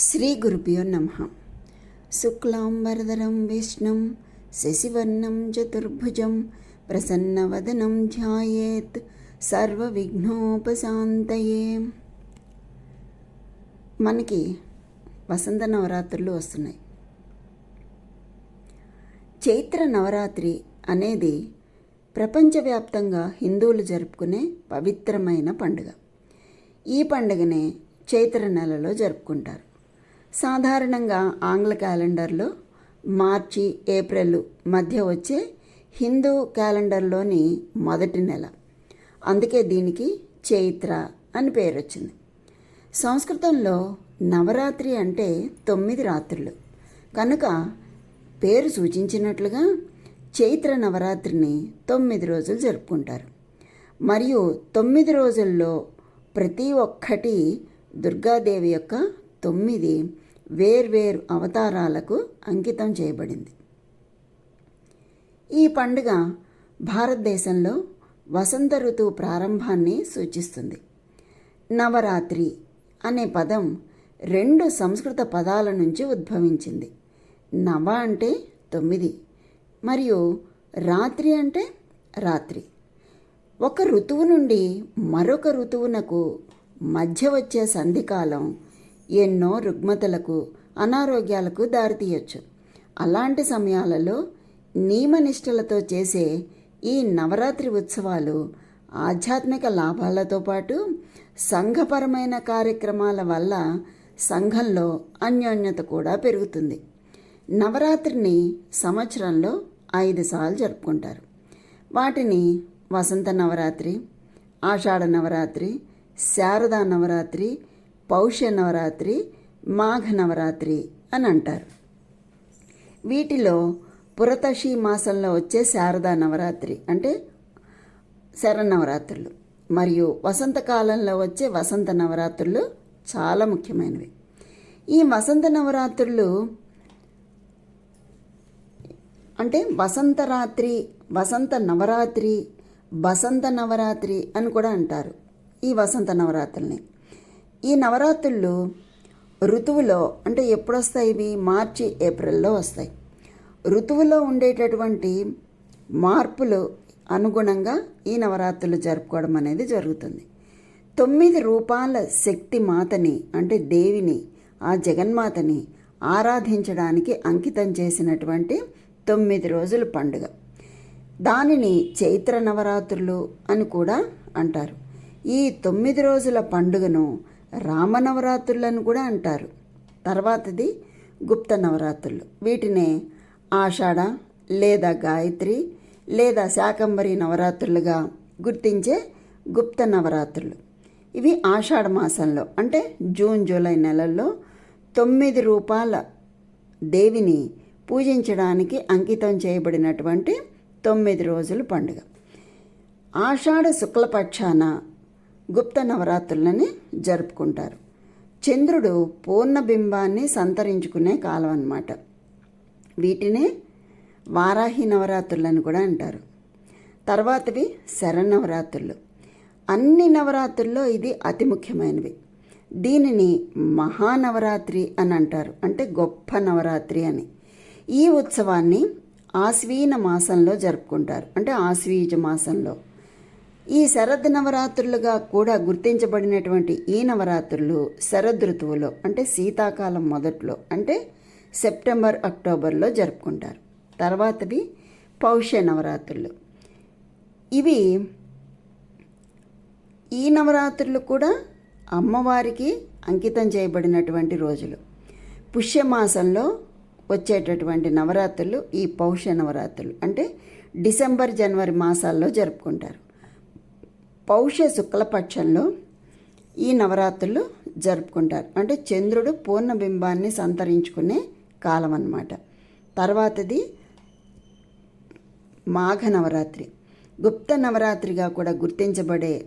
శ్రీ గురుభ్యో నమ. శుక్లాంబరధరం విష్ణుం శశివర్ణం చతుర్భుజం ప్రసన్నవదనం ధ్యాయేత్ సర్వవిఘ్నోపశాంతయే. మనకి వసంత నవరాత్రులు వస్తున్నాయి. చైత్ర నవరాత్రి అనేది ప్రపంచవ్యాప్తంగా హిందువులు జరుపుకునే పవిత్రమైన పండుగ. ఈ పండుగనే చైత్ర నెలలో జరుపుకుంటారు. సాధారణంగా ఆంగ్ల క్యాలెండర్లో మార్చి ఏప్రిల్ మధ్య వచ్చే హిందూ క్యాలెండర్లోని మొదటి నెల. అందుకే దీనికి చైత్ర అని పేరు వచ్చింది సంస్కృతంలో నవరాత్రి అంటే తొమ్మిది రాత్రులు. కనుక పేరు సూచించినట్లుగా చైత్ర నవరాత్రిని తొమ్మిది రోజులు జరుపుకుంటారు. మరియు తొమ్మిది రోజుల్లో ప్రతి ఒక్కటి దుర్గాదేవి యొక్క తొమ్మిది వేర్వేరు అవతారాలకు అంకితం చేయబడింది. ఈ పండుగ భారతదేశంలో వసంత ఋతువు ప్రారంభాన్ని సూచిస్తుంది. నవరాత్రి అనే పదం రెండు సంస్కృత పదాల నుంచి ఉద్భవించింది. నవ అంటే తొమ్మిది మరియు రాత్రి అంటే రాత్రి. ఒక ఋతువు నుండి మరొక ఋతువునకు మధ్య వచ్చే సంధికాలం ఎన్నో రుగ్మతలకు అనారోగ్యాలకు దారితీయొచ్చు. అలాంటి సమయాలలో నియమనిష్టలతో చేసే ఈ నవరాత్రి ఉత్సవాలు ఆధ్యాత్మిక లాభాలతో పాటు సంఘపరమైన కార్యక్రమాల వల్ల సంఘంలో అన్యోన్యత కూడా పెరుగుతుంది. నవరాత్రిని సంవత్సరంలో ఐదు సార్లు జరుపుకుంటారు. వాటిని వసంత నవరాత్రి ఆషాఢ నవరాత్రి శారదా నవరాత్రి పౌష్య నవరాత్రి మాఘ నవరాత్రి అని అంటారు. వీటిలో పురతషి మాసంలో వచ్చే శారదా నవరాత్రి అంటే శరన్నవరాత్రులు మరియు వసంతకాలంలో వచ్చే వసంత నవరాత్రులు చాలా ముఖ్యమైనవి. ఈ వసంత నవరాత్రులు అంటే వసంతరాత్రి వసంత నవరాత్రి వసంత నవరాత్రి అని కూడా అంటారు ఈ వసంత నవరాత్రుల్ని. ఈ నవరాత్రులు ఋతువులో అంటే ఎప్పుడు వస్తాయి ఇవి మార్చి ఏప్రిల్లో వస్తాయి. ఋతువులో ఉండేటటువంటి మార్పులు అనుగుణంగా ఈ నవరాత్రులు జరుపుకోవడం అనేది జరుగుతుంది. తొమ్మిది రూపాల శక్తి మాతని అంటే దేవిని ఆ జగన్మాతని ఆరాధించడానికి అంకితం చేసినటువంటి తొమ్మిది రోజుల పండుగ. దానిని చైత్ర నవరాత్రులు అని కూడా అంటారు. ఈ తొమ్మిది రోజుల పండుగను రామనవరాత్రులను కూడా అంటారు. తర్వాతది గుప్త నవరాత్రులు. వీటినే ఆషాఢ లేదా గాయత్రి లేదా శాకంబరి నవరాత్రులుగా గుర్తించే గుప్త నవరాత్రులు. ఇవి ఆషాఢ మాసంలో అంటే జూన్ జూలై నెలల్లో తొమ్మిది రూపాల దేవిని పూజించడానికి అంకితం చేయబడినటువంటి తొమ్మిది రోజుల పండుగ. ఆషాఢ శుక్లపక్షాన గుప్త నవరాత్రులని జరుపుకుంటారు. చంద్రుడు పూర్ణబింబాన్ని సంతరించుకునే కాలం అన్నమాట. వీటినే వారాహి నవరాత్రులని కూడా అంటారు. తర్వాతవి శరణవరాత్రులు అన్ని నవరాత్రుల్లో ఇది అతి ముఖ్యమైనవి. దీనిని మహానవరాత్రి అని అంటారు. అంటే గొప్ప నవరాత్రి అని. ఈ ఉత్సవాన్ని ఆశ్వీన మాసంలో జరుపుకుంటారు. అంటే ఆశ్వీజ మాసంలో. ఈ శరద్ నవరాత్రులుగా కూడా గుర్తించబడినటువంటి ఈ నవరాత్రులు శరదృతువులో అంటే శీతాకాలం మొదట్లో అంటే సెప్టెంబర్ అక్టోబర్లో జరుపుకుంటారు. తర్వాతవి పౌష్య నవరాత్రులు. ఇవి ఈ నవరాత్రులు కూడా అమ్మవారికి అంకితం చేయబడినటువంటి రోజులు. పుష్యమాసంలో వచ్చేటటువంటి నవరాత్రులు ఈ పౌష్య నవరాత్రులు అంటే డిసెంబర్ జనవరి మాసాల్లో జరుపుకుంటారు. పౌష్య శుక్లపక్షంలో ఈ నవరాత్రులు జరుపుకుంటారు. అంటే చంద్రుడు పూర్ణబింబాన్ని సంతరించుకునే కాలం అన్నమాట. తర్వాతది మాఘ నవరాత్రి. గుప్త నవరాత్రిగా కూడా గుర్తించబడే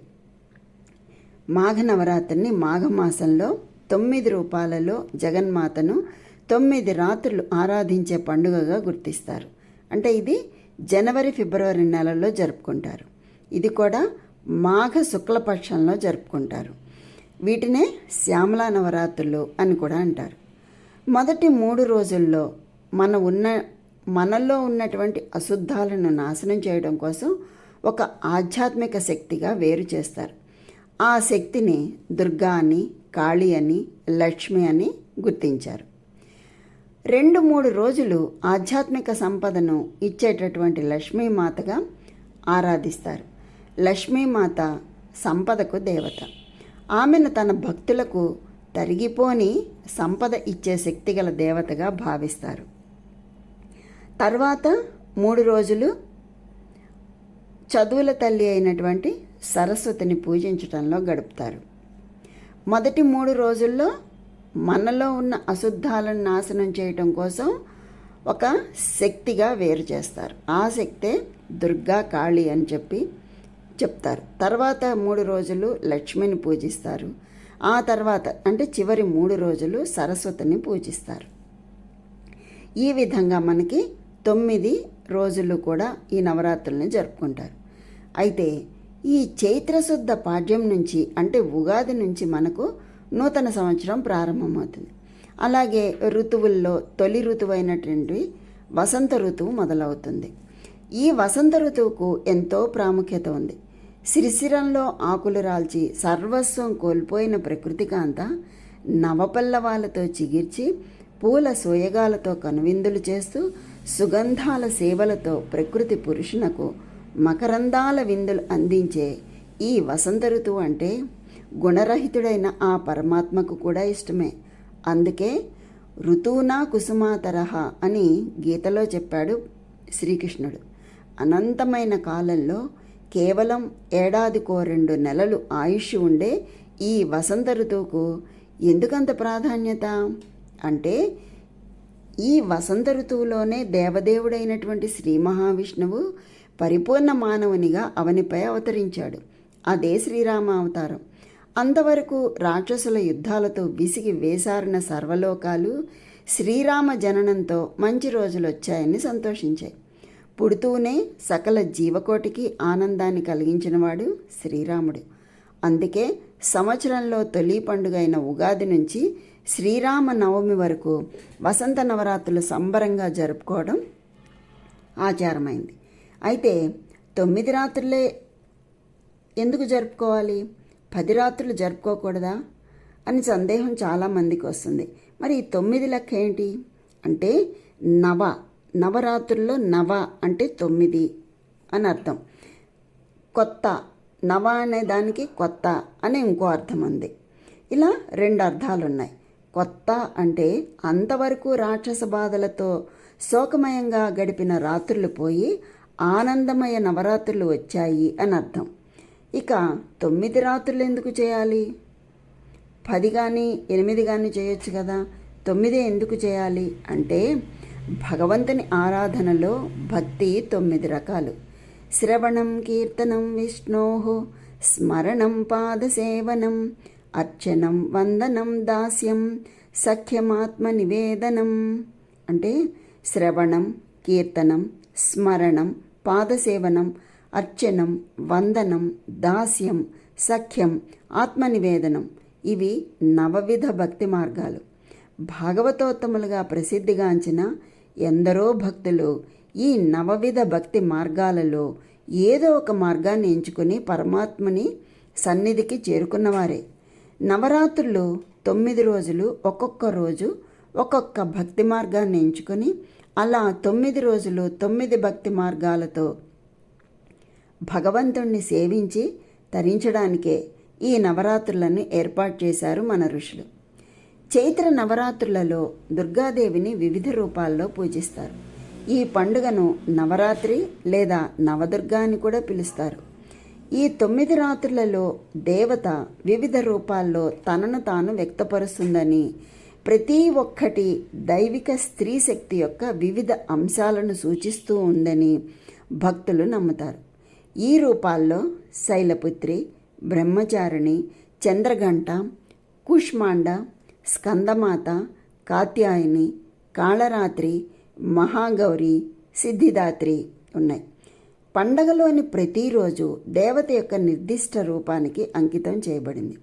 మాఘ నవరాత్రిని మాఘమాసంలో తొమ్మిది రూపాలలో జగన్మాతను తొమ్మిది రాత్రులు ఆరాధించే పండుగగా గుర్తిస్తారు. అంటే ఇది జనవరి ఫిబ్రవరి నెలల్లో జరుపుకుంటారు. ఇది కూడా మాఘ శుక్లపక్షంలో జరుపుకుంటారు. వీటినే శ్యామలా నవరాత్రులు అని కూడా అంటారు. మొదటి మూడు రోజుల్లో మన ఉన్న మనలో ఉన్నటువంటి అశుద్ధాలను నాశనం చేయడం కోసం ఒక ఆధ్యాత్మిక శక్తిగా వేరు చేస్తారు. ఆ శక్తిని దుర్గా అని కాళీ అని లక్ష్మి అని గుర్తించారు. రెండు మూడు రోజులు ఆధ్యాత్మిక సంపదను ఇచ్చేటటువంటి లక్ష్మీమాతగా ఆరాధిస్తారు. లక్ష్మీమాత సంపదకు దేవత. ఆమెను తన భక్తులకు తరిగిపోని సంపద ఇచ్చే శక్తిగల దేవతగా భావిస్తారు. తర్వాత మూడు రోజులు చదువుల తల్లి అయినటువంటి సరస్వతిని పూజించటంలో గడుపుతారు. మొదటి మూడు రోజుల్లో మనలో ఉన్న అశుద్ధాలను నాశనం చేయటం కోసం ఒక శక్తిగా వేరు చేస్తారు. ఆ శక్తే దుర్గా కాళీ అని చెప్పి చెప్తారు. తర్వాత మూడు రోజులు లక్ష్మిని పూజిస్తారు. ఆ తర్వాత అంటే చివరి మూడు రోజులు సరస్వతిని పూజిస్తారు. ఈ విధంగా మనకి తొమ్మిది రోజులు కూడా ఈ నవరాత్రుల్ని జరుపుకుంటారు. అయితే ఈ చైత్రశుద్ధ పాడ్యం నుంచి అంటే ఉగాది నుంచి మనకు నూతన సంవత్సరం ప్రారంభమవుతుంది. అలాగే ఋతువుల్లో తొలి ఋతువు అయినటువంటి వసంత ఋతువు మొదలవుతుంది. ఈ వసంత ఋతువుకు ఎంతో ప్రాముఖ్యత ఉంది. సిరిసిరంలో ఆకులు రాల్చి సర్వస్వం కోల్పోయిన ప్రకృతికాంత నవపల్లవాలతో చిగిర్చి పూల సోయగాలతో కనువిందులు చేస్తూ సుగంధాల సేవలతో ప్రకృతి పురుషునకు మకరందాల విందులు అందించే ఈ వసంత ఋతువు అంటే గుణరహితుడైన ఆ పరమాత్మకు కూడా ఇష్టమే. అందుకే ఋతువునా కుసుమాతరహ అని గీతలో చెప్పాడు శ్రీకృష్ణుడు. అనంతమైన కాలంలో కేవలం ఏడాదికో రెండు నెలలు ఆయుష్ ఉండే ఈ వసంత ఋతువుకు ఎందుకంత ప్రాధాన్యత? అంటే ఈ వసంత ఋతువులోనే దేవదేవుడైనటువంటి శ్రీ మహావిష్ణువు పరిపూర్ణ మానవునిగా అవనిపై అవతరించాడు. అదే శ్రీరామ అవతారం. అంతవరకు రాక్షసుల యుద్ధాలతో విసిగి వేసారిన సర్వలోకాలు శ్రీరామ జననంతో మంచి రోజులు వచ్చాయని సంతోషించాయి. పుడుతూనే సకల జీవకోటికి ఆనందాన్ని కలిగించినవాడు శ్రీరాముడు. అందుకే సంవత్సరంలో తొలి పండుగ అయిన ఉగాది నుంచి శ్రీరామ నవమి వరకు వసంత నవరాత్రులు సంబరంగా జరుపుకోవడం ఆచారమైంది. అయితే తొమ్మిది రాత్రులే ఎందుకు జరుపుకోవాలి? పది రాత్రులు జరుపుకోకూడదా? అని సందేహం చాలామందికి వస్తుంది. మరి ఈ తొమ్మిది లెక్క ఏంటి? అంటే నవ నవరాత్రుల్లో నవ అంటే తొమ్మిది అని అర్థం. కొత్త నవ అనే దానికి కొత్త అని ఇంకో అర్థం ఉంది. ఇలా రెండు అర్థాలు ఉన్నాయి కొత్త అంటే అంతవరకు రాక్షస బాధలతో శోకమయంగా గడిపిన రాత్రులు పోయి ఆనందమయ నవరాత్రులు వచ్చాయి అని అర్థం. ఇక తొమ్మిది రాత్రులు ఎందుకు చేయాలి? పది కానీ ఎనిమిది కానీ చేయొచ్చు కదా. తొమ్మిది ఎందుకు చేయాలి? అంటే భగవంతుని ఆరాధనలో భక్తి తొమ్మిది రకాలు. శ్రవణం కీర్తనం విష్ణో స్మరణం పాదసేవనం అర్చనం వందనం దాస్యం సఖ్యమాత్మ నివేదనం. అంటే శ్రవణం కీర్తనం స్మరణం పాదసేవనం అర్చనం వందనం దాస్యం సఖ్యం ఆత్మనివేదనం. ఇవి నవవిధ భక్తి మార్గాలు. భాగవతోత్తములుగా ప్రసిద్ధిగాంచిన ఎందరో భక్తులు ఈ నవవిధ భక్తి మార్గాలలో ఏదో ఒక మార్గాన్ని ఎంచుకుని పరమాత్మని సన్నిధికి చేరుకున్నవారే. నవరాత్రులు తొమ్మిది రోజులు ఒక్కొక్క రోజు ఒక్కొక్క భక్తి మార్గాన్ని ఎంచుకొని అలా తొమ్మిది రోజులు తొమ్మిది భక్తి మార్గాలతో భగవంతుణ్ణి సేవించి తరించడానికే ఈ నవరాత్రులను ఏర్పాటు చేశారు మన ఋషులు. చైత్ర నవరాత్రులలో దుర్గాదేవిని వివిధ రూపాల్లో పూజిస్తారు. ఈ పండుగను నవరాత్రి లేదా నవదుర్గా అని కూడా పిలుస్తారు. ఈ తొమ్మిది రాత్రులలో దేవత వివిధ రూపాల్లో తనను తాను వ్యక్తపరుస్తుందని ప్రతి ఒక్కటి దైవిక స్త్రీ శక్తి యొక్క వివిధ అంశాలను సూచిస్తూ ఉందని భక్తులు నమ్ముతారు. ఈ రూపాల్లో శైలపుత్రి బ్రహ్మచారిణి చంద్రఘంట కుష్మాండ స్కందమాత కాత్యాయని కాళరాత్రి మహాగౌరి సిద్ధిదాత్రి ఉన్నాయి. పండగలోని ప్రతిరోజు దేవత యొక్క నిర్దిష్ట రూపానికి అంకితం చేయబడింది.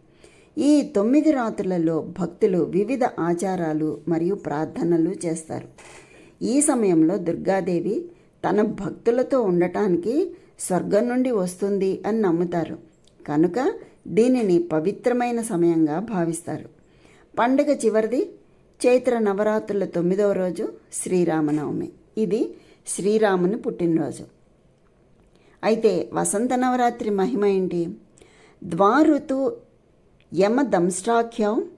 ఈ తొమ్మిది రాత్రులలో భక్తులు వివిధ ఆచారాలు మరియు ప్రార్థనలు చేస్తారు. ఈ సమయంలో దుర్గాదేవి తన భక్తులతో ఉండటానికి స్వర్గం నుండి వస్తుంది అని నమ్ముతారు. కనుక దీనిని పవిత్రమైన సమయంగా భావిస్తారు. పండుగ చివరిది చైత్ర నవరాత్రుల తొమ్మిదవ రోజు శ్రీరామనవమి. ఇది శ్రీరాముని పుట్టినరోజు. అయితే వసంత నవరాత్రి మహిమ ఏంటి? ద్వారుతు యమదంష్టాఖ్యం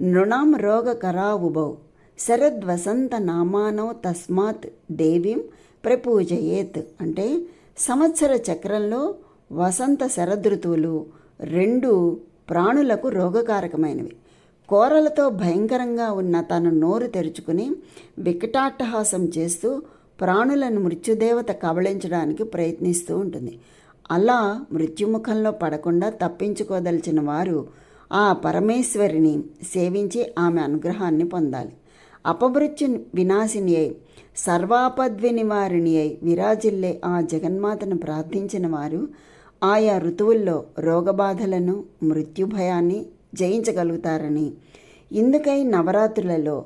నృణాం రోగకరావుభౌ శరద్వసంత నామానో తస్మాత్ దేవీం ప్రపూజయేత్. అంటే సంవత్సర చక్రంలో వసంత శరదృతువులు రెండు ప్రాణులకు రోగకారకమైనవి. కోరలతో భయంకరంగా ఉన్న తన నోరు తెరుచుకుని వికటాట్టహాసం చేస్తూ ప్రాణులను మృత్యుదేవత కబళించడానికి ప్రయత్నిస్తూ ఉంటుంది. అలా మృత్యుముఖంలో పడకుండా తప్పించుకోదలిచిన వారు ఆ పరమేశ్వరిని సేవించి ఆమె అనుగ్రహాన్ని పొందాలి. అపమృత్యు వినాశిని అయి సర్వాపద్వి అయి విరాజిల్లే ఆ జగన్మాతను ప్రార్థించిన వారు ఆయా ఋతువుల్లో రోగబాధలను మృత్యుభయాన్ని జయించగలుగుతారని. ఇందుకై నవరాత్రులలో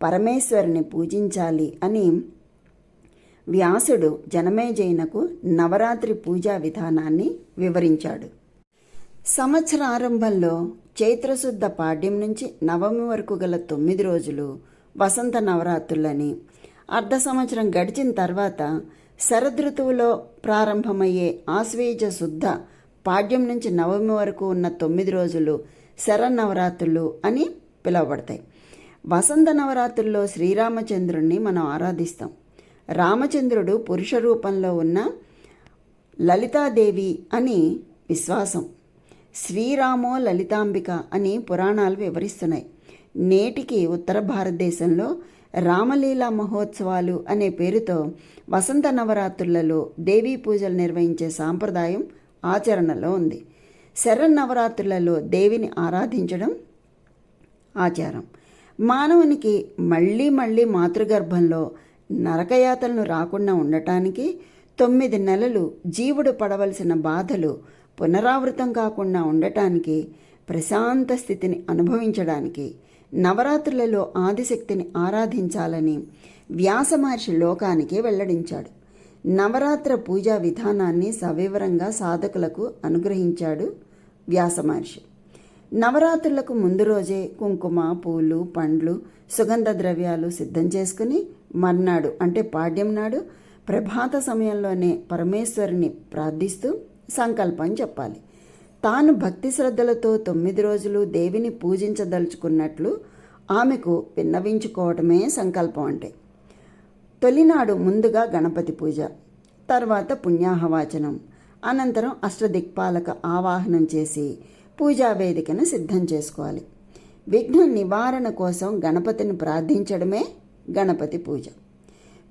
పరమేశ్వరుని పూజించాలి అని వ్యాసుడు జనమేజయునకు నవరాత్రి పూజా విధానాన్ని వివరించాడు. సంవత్సర ఆరంభంలో చైత్రశుద్ధ పాడ్యం నుంచి నవమి వరకు గల తొమ్మిది రోజులు వసంత నవరాత్రులని అర్ధ సంవత్సరం గడిచిన తర్వాత శరదృతువులో ప్రారంభమయ్యే ఆశ్వేజ శుద్ధ పాడ్యం నుంచి నవమి వరకు ఉన్న తొమ్మిది రోజులు శరన్నవరాత్రులు అని పిలువబడతాయి. వసంత నవరాత్రుల్లో శ్రీరామచంద్రుణ్ణి మనం ఆరాధిస్తాం. రామచంద్రుడు పురుష రూపంలో ఉన్న లలితాదేవి అని విశ్వాసం. శ్రీరామో లలితాంబిక అని పురాణాలు వివరిస్తున్నాయి. నేటికి ఉత్తర భారతదేశంలో రామలీలా మహోత్సవాలు అనే పేరుతో వసంత నవరాత్రులలో దేవీ పూజలు నిర్వహించే సాంప్రదాయం ఆచరణలో ఉంది. శరన్నవరాత్రులలో దేవిని ఆరాధించడం ఆచారం. మానవునికి మళ్ళీ మళ్ళీ మాతృగర్భంలో నరకయాతలను రాకుండా ఉండటానికి తొమ్మిది నెలలు జీవుడు పడవలసిన బాధలు పునరావృతం కాకుండా ఉండటానికి ప్రశాంత స్థితిని అనుభవించడానికి నవరాత్రులలో ఆదిశక్తిని ఆరాధించాలని వ్యాస మహర్షి లోకానికి వెల్లడించాడు. నవరాత్ర పూజా విధానాన్ని సవివరంగా సాధకులకు అనుగ్రహించాడు వ్యాస మహర్షి. నవరాత్రులకు ముందు రోజే కుంకుమ పూలు పండ్లు సుగంధ ద్రవ్యాలు సిద్ధం చేసుకుని మర్నాడు అంటే పాడ్యం నాడు ప్రభాత సమయంలోనే పరమేశ్వరుని ప్రార్థిస్తూ సంకల్పం చెప్పాలి. తాను భక్తి శ్రద్ధలతో తొమ్మిది రోజులు దేవిని పూజించదలుచుకున్నట్లు ఆమెకు విన్నవించుకోవటమే సంకల్పం అంటే. తొలినాడు ముందుగా గణపతి పూజ తర్వాత పుణ్యాహవాచనం అనంతరం అష్టదిక్పాలక ఆవాహనం చేసి పూజా వేదికను సిద్ధం చేసుకోవాలి. విఘ్న నివారణ కోసం గణపతిని ప్రార్థించడమే గణపతి పూజ.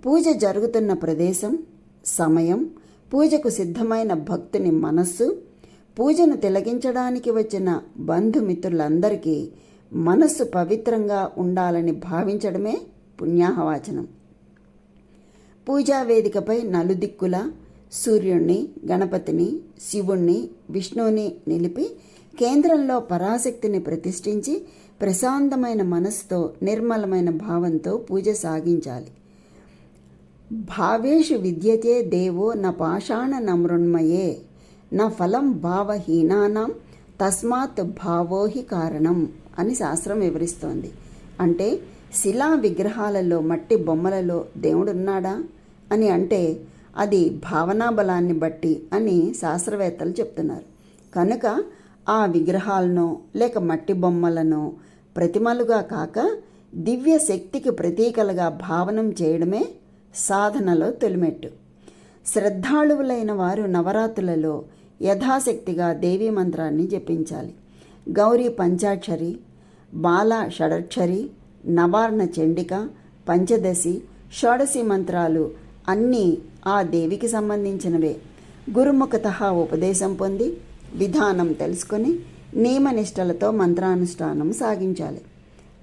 పూజ జరుగుతున్న ప్రదేశం సమయం పూజకు సిద్ధమైన భక్తుని మనస్సు పూజను తిలగించడానికి వచ్చిన బంధుమిత్రులందరికీ మనస్సు పవిత్రంగా ఉండాలని భావించడమే పుణ్యాహవాచనం. పూజా వేదికపై నలుదిక్కుల సూర్యుణ్ణి గణపతిని శివుణ్ణి విష్ణువుని నిలిపి కేంద్రంలో పరాశక్తిని ప్రతిష్ఠించి ప్రశాంతమైన మనసుతో నిర్మలమైన భావంతో పూజ సాగించాలి. భావేషు విద్యతే దేవో న పాషాణ నమృణ్మయే. నా ఫలం భావహీనానం తస్మాత్ భావోహి కారణం అని శాస్త్రం వివరిస్తోంది. అంటే శిలా విగ్రహాలలో మట్టి బొమ్మలలో దేవుడున్నాడా? అని అంటే అది భావనా బలాన్ని బట్టి అని శాస్త్రవేత్తలు చెప్తున్నారు. కనుక ఆ విగ్రహాలను లేక మట్టి బొమ్మలను ప్రతిమలుగా కాక దివ్య శక్తికి ప్రతీకలుగా భావనం చేయడమే సాధనలో తొలిమెట్టు. శ్రద్ధాళువులైన వారు నవరాత్రులలో యథాశక్తిగా దేవీ మంత్రాన్ని జపించాలి. గౌరీ పంచాక్షరి బాల షడక్షరి నవార్ణ చండిక పంచదశి షోడశి మంత్రాలు అన్నీ ఆ దేవికి సంబంధించినవే. గురుముఖత ఉపదేశం పొంది విధానం తెలుసుకొని నియమనిష్టలతో మంత్రానుష్ఠానం సాగించాలి.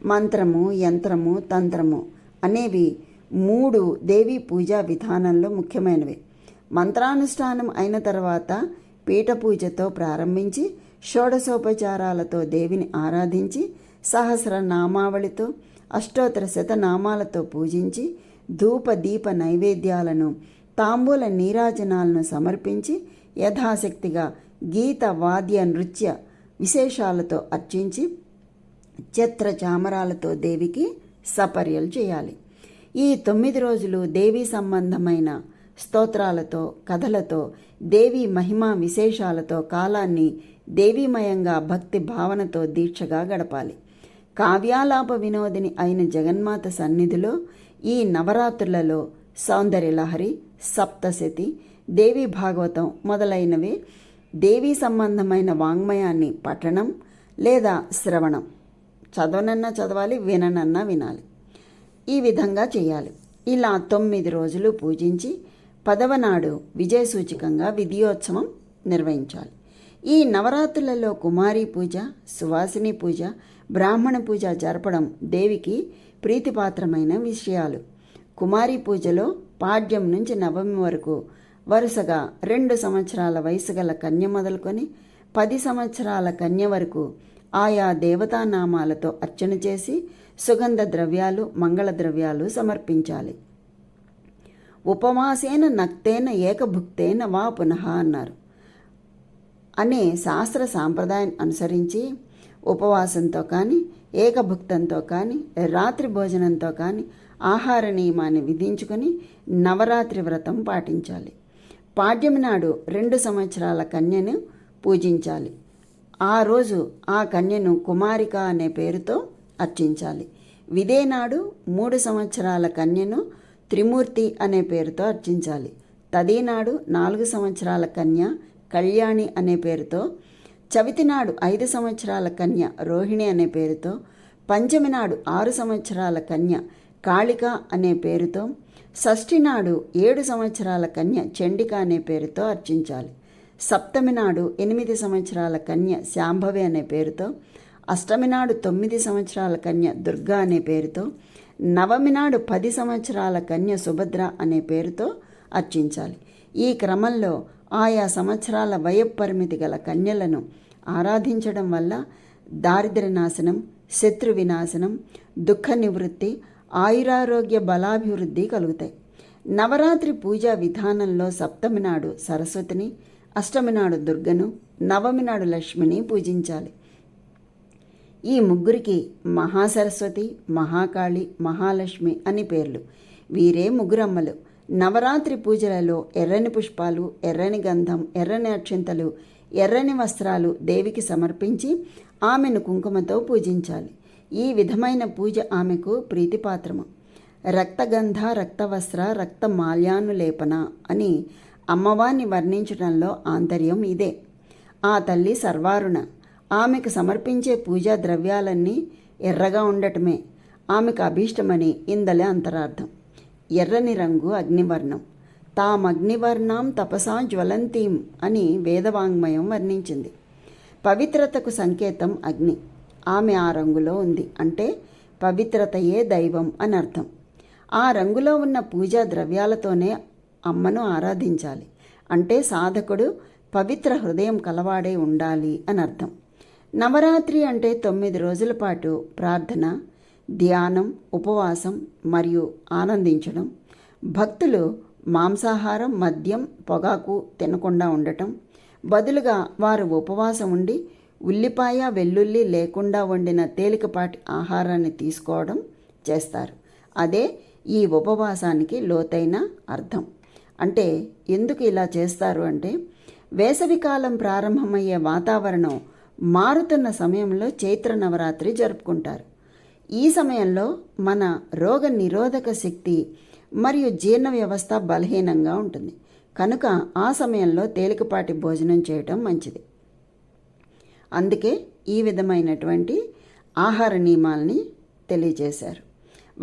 మంత్రము యంత్రము తంత్రము అనేవి మూడు దేవీ పూజా విధానంలో ముఖ్యమైనవి. మంత్రానుష్ఠానం అయిన తర్వాత పీఠ పూజతో ప్రారంభించి షోడశోపచారాలతో దేవిని ఆరాధించి సహస్ర నామావళితో అష్టోత్తర శతనామాలతో పూజించి ధూప దీప నైవేద్యాలను తాంబూల నీరాజనాలను సమర్పించి యథాశక్తిగా గీత వాద్య నృత్య విశేషాలతో అర్చించి చిత్ర చామరాలతో దేవికి సపర్యలు చేయాలి. ఈ తొమ్మిది రోజులు దేవీ సంబంధమైన స్తోత్రాలతో కథలతో దేవి మహిమా విశేషాలతో కాలాన్ని దేవీమయంగా భక్తి భావనతో దీక్షగా గడపాలి. కావ్యాలాప వినోదిని అయిన జగన్మాత సన్నిధిలో ఈ నవరాత్రులలో సౌందర్యలహరి సప్తశతి దేవి భాగవతం మొదలైనవి దేవీ సంబంధమైన వాంగ్మయాన్ని పఠనం లేదా శ్రవణం. చదవనన్నా చదవాలి విననన్నా వినాలి. ఈ విధంగా చేయాలి. ఇలా తొమ్మిది రోజులు పూజించి పదవ నాడు విజయసూచికంగా విధియోత్సవం నిర్వహించాలి. ఈ నవరాత్రులలో కుమారి పూజ సువాసిని పూజ బ్రాహ్మణ పూజ జరపడం దేవికి ప్రీతిపాత్రమైన విషయాలు. కుమారి పూజలో పాడ్యం నుంచి నవమి వరకు వరుసగా రెండు సంవత్సరాల వయసు గల కన్య మొదలుకొని పది సంవత్సరాల కన్య వరకు ఆయా దేవతానామాలతో అర్చన చేసి సుగంధ ద్రవ్యాలు మంగళ ద్రవ్యాలు సమర్పించాలి. ఉపవాసేన నక్తేన ఏకభుక్తేన వా పునః అన్నారు. అనే శాస్త్ర సాంప్రదాయం అనుసరించి ఉపవాసంతో కానీ ఏకభుక్తంతో కానీ రాత్రి భోజనంతో కానీ ఆహార నియమాన్ని విధించుకొని నవరాత్రి వ్రతం పాటించాలి. పాడ్యమి నాడు రెండు సంవత్సరాల కన్యను పూజించాలి. ఆ రోజు ఆ కన్యను కుమారిక అనే పేరుతో అర్చించాలి. విదేనాడు మూడు సంవత్సరాల కన్యను త్రిమూర్తి అనే పేరుతో అర్చించాలి. తదీనాడు నాలుగు సంవత్సరాల కన్య కళ్యాణి అనే పేరుతో చవితి నాడు ఐదు సంవత్సరాల కన్య రోహిణి అనే పేరుతో పంచమి నాడు ఆరు సంవత్సరాల కన్య కాళిక అనే పేరుతో షష్ఠి నాడు ఏడు సంవత్సరాల కన్య చండిక అనే పేరుతో అర్చించాలి. సప్తమి నాడు ఎనిమిది సంవత్సరాల కన్య శాంభవి అనే పేరుతో అష్టమి నాడు తొమ్మిది సంవత్సరాల కన్య దుర్గా అనే పేరుతో నవమి నాడు పది సంవత్సరాల కన్య సుభద్ర అనే పేరుతో అర్చించాలి. ఈ క్రమంలో ఆయా సంవత్సరాల వయపరిమితి గల కన్యలను ఆరాధించడం వల్ల దారిద్ర నాశనం శత్రు వినాశనం దుఃఖ నివృత్తి ఆయురారోగ్య బలాభివృద్ధి కలుగుతాయి. నవరాత్రి పూజా విధానంలో సప్తమి నాడు సరస్వతిని అష్టమి నాడు దుర్గను నవమి నాడు లక్ష్మిని పూజించాలి. ఈ ముగ్గురికి మహాసరస్వతి మహాకాళి మహాలక్ష్మి అని పేర్లు. వీరే ముగ్గురమ్మలు. నవరాత్రి పూజలలో ఎర్రని పుష్పాలు ఎర్రని గంధం ఎర్రని అక్షింతలు ఎర్రని వస్త్రాలు దేవికి సమర్పించి ఆమెను కుంకుమతో పూజించాలి. ఈ విధమైన పూజ ఆమెకు ప్రీతిపాత్రము. రక్తగంధ రక్తవస్త్ర రక్త మాల్యానులేపన అని అమ్మవారిని వర్ణించడంలో ఆంతర్యం ఇదే. ఆ తల్లి సర్వారుణ. ఆమెకు సమర్పించే పూజా ద్రవ్యాలన్నీ ఎర్రగా ఉండటమే. ఆమెకు అభీష్టమని ఇందలే అంతరార్థం. ఎర్రని రంగు అగ్నివర్ణం. తామగ్నివర్ణం తపసా జ్వలంతీం అని వేదవాంగ్మయం వర్ణించింది. పవిత్రతకు సంకేతం అగ్ని. ఆమె ఆ రంగులో ఉంది. అంటే పవిత్రతయే దైవం అని అర్థం ఆ రంగులో ఉన్న పూజా ద్రవ్యాలతోనే అమ్మను ఆరాధించాలి. అంటే సాధకుడు పవిత్ర హృదయం కలవాడే ఉండాలి అని అర్థం నవరాత్రి అంటే తొమ్మిది రోజుల పాటు ప్రార్థన ధ్యానం ఉపవాసం మరియు ఆనందించడం. భక్తులు మాంసాహారం మద్యం పొగాకు తినకుండా ఉండటం. బదులుగా వారు ఉపవాసం ఉండి ఉల్లిపాయ వెల్లుల్లి లేకుండా వండిన తేలికపాటి ఆహారాన్ని తీసుకోవడం చేస్తారు. అదే ఈ ఉపవాసానికి లోతైన అర్థం. అంటే ఎందుకు ఇలా చేస్తారు అంటే వేసవికాలం ప్రారంభమయ్యే వాతావరణం మారుతున్న సమయంలో చైత్ర నవరాత్రి జరుపుకుంటారు. ఈ సమయంలో మన రోగ నిరోధక శక్తి మరియు జీర్ణ వ్యవస్థ బలహీనంగా ఉంటుంది. కనుక ఆ సమయంలో తేలికపాటి భోజనం చేయటం మంచిది. అందుకే ఈ విధమైనటువంటి ఆహార నియమాల్ని తెలియజేశారు.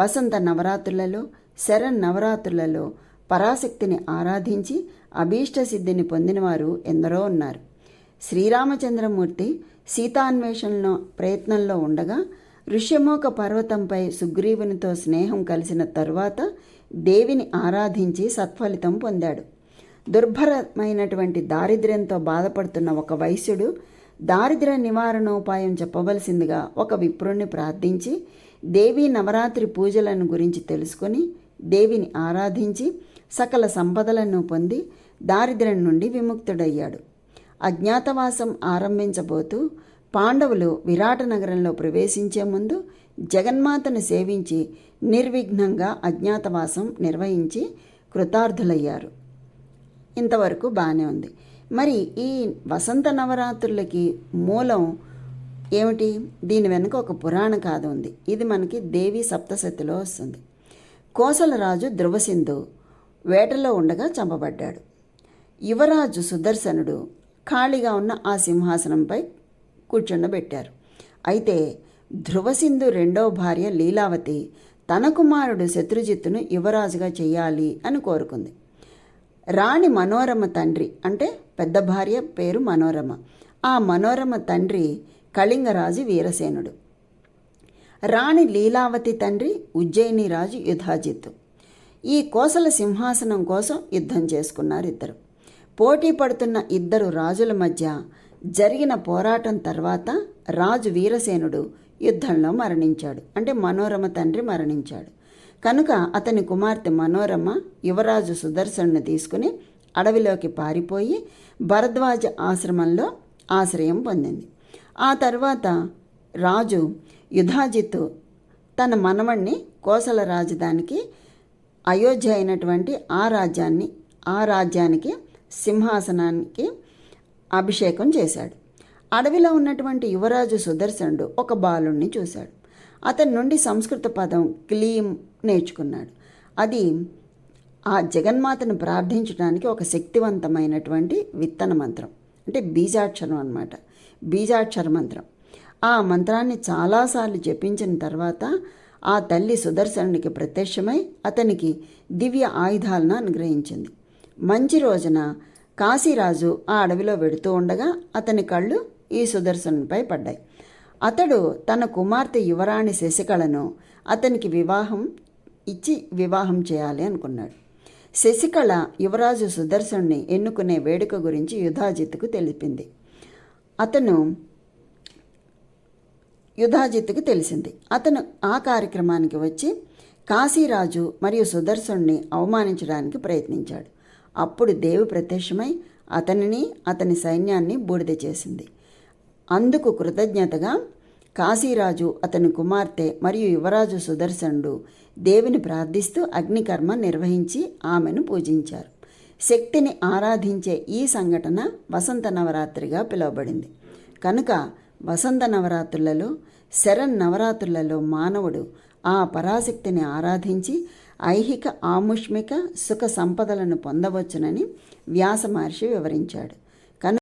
వసంత నవరాత్రులలో శరణ్ నవరాత్రులలో పరాశక్తిని ఆరాధించి అభీష్ట సిద్ధిని పొందినవారు ఎందరో ఉన్నారు. శ్రీరామచంద్రమూర్తి సీతాన్వేషణలో ప్రయత్నంలో ఉండగా ఋష్యమోక పర్వతంపై సుగ్రీవునితో స్నేహం కలిసిన తరువాత దేవిని ఆరాధించి సత్ఫలితం పొందాడు. దుర్భరమైనటువంటి దారిద్ర్యంతో బాధపడుతున్న ఒక వైశ్యుడు దారిద్ర్య నివారణోపాయం చెప్పవలసిందిగా ఒక విప్రుణ్ణి ప్రార్థించి దేవీ నవరాత్రి పూజలను గురించి తెలుసుకొని దేవిని ఆరాధించి సకల సంపదలను పొంది దారిద్ర్యం నుండి విముక్తుడయ్యాడు. అజ్ఞాతవాసం ఆరంభించబోతూ పాండవులు విరాట నగరంలో ప్రవేశించే ముందు జగన్మాతను సేవించి నిర్విఘ్నంగా అజ్ఞాతవాసం నిర్వహించి కృతార్థులయ్యారు. ఇంతవరకు బాగానే ఉంది. మరి ఈ వసంత నవరాత్రులకి మూలం ఏమిటి? దీని వెనుక ఒక పురాణ గాథ ఉంది. ఇది మనకి దేవి సప్తశతిలో వస్తుంది. కోసలరాజు ధ్రువసింధు వేటలో ఉండగా చంపబడ్డాడు. యువరాజు సుదర్శనుడు ఖాళీగా ఉన్న ఆ సింహాసనంపై కూర్చుండబెట్టారు. అయితే ధ్రువసింధు రెండో భార్య లీలావతి తన కుమారుడు శత్రుజిత్తును యువరాజుగా చేయాలి అని కోరుకుంది. రాణి మనోరమ తండ్రి అంటే పెద్ద భార్య పేరు మనోరమ. ఆ మనోరమ తండ్రి కళింగరాజు వీరసేనుడు. రాణి లీలావతి తండ్రి ఉజ్జయిని రాజు యుధాజిత్తు. ఈ కోసల సింహాసనం కోసం యుద్ధం చేసుకున్నారు ఇద్దరు. పోటీ పడుతున్న ఇద్దరు రాజుల మధ్య జరిగిన పోరాటం తర్వాత రాజు వీరసేనుడు యుద్ధంలో మరణించాడు. అంటే మనోరమ తండ్రి మరణించాడు. కనుక అతని కుమార్తె మనోరమ యువరాజు సుదర్శనుని తీసుకుని అడవిలోకి పారిపోయి భరద్వాజ ఆశ్రమంలో ఆశ్రయం పొందింది. ఆ తర్వాత రాజు యుధాజిత్తు తన మనవణ్ణి కోసల రాజధానికి అయోధ్య అయినటువంటి ఆ రాజ్యాన్ని ఆ రాజ్యానికి సింహాసనానికి అభిషేకం చేశాడు. అడవిలో ఉన్నటువంటి యువరాజు సుదర్శనుడు ఒక బాలుణ్ణి చూశాడు. అతని నుండి సంస్కృత పదం క్లీం నేర్చుకున్నాడు. అది ఆ జగన్మాతను ప్రార్థించడానికి ఒక శక్తివంతమైనటువంటి విత్తన మంత్రం అంటే బీజాక్షరం అన్నమాట. బీజాక్షర మంత్రం. ఆ మంత్రాన్ని చాలాసార్లు జపించిన తర్వాత ఆ తల్లి సుదర్శనునికి ప్రత్యక్షమై అతనికి దివ్య ఆయుధాలను అనుగ్రహించింది. మంచి రోజున కాశీరాజు ఆ అడవిలో వెడుతూ ఉండగా అతని కళ్ళు ఈ సుదర్శన్పై పడ్డాయి. అతడు తన కుమార్తె యువరాణి శశికళను అతనికి వివాహం ఇచ్చి వివాహం చేయాలి అనుకున్నాడు. శశికళ యువరాజు సుదర్శన్ని ఎన్నుకునే వేడుక గురించి యుధాజిత్కు తెలిపింది. అతను యుధాజిత్కు తెలిసింది. అతను ఆ కార్యక్రమానికి వచ్చి కాశీరాజు మరియు సుదర్శనుని అవమానించడానికి ప్రయత్నించాడు. అప్పుడు దేవి ప్రత్యక్షమై అతనిని అతని సైన్యాన్ని బూడిద చేసింది. అందుకు కృతజ్ఞతగా కాశీరాజు అతని కుమార్తె మరియు యువరాజు సుదర్శనుడు దేవిని ప్రార్థిస్తూ అగ్నికర్మ నిర్వహించి ఆమెను పూజించారు. శక్తిని ఆరాధించే ఈ సంఘటన వసంత నవరాత్రిగా పిలువబడింది. కనుక వసంత నవరాత్రులలో శరణ్ నవరాత్రులలో మానవుడు ఆ పరాశక్తిని ఆరాధించి ఐహిక ఆముష్మిక సుఖ సంపదలను పొందవచ్చునని వ్యాస మహర్షి వివరించాడు.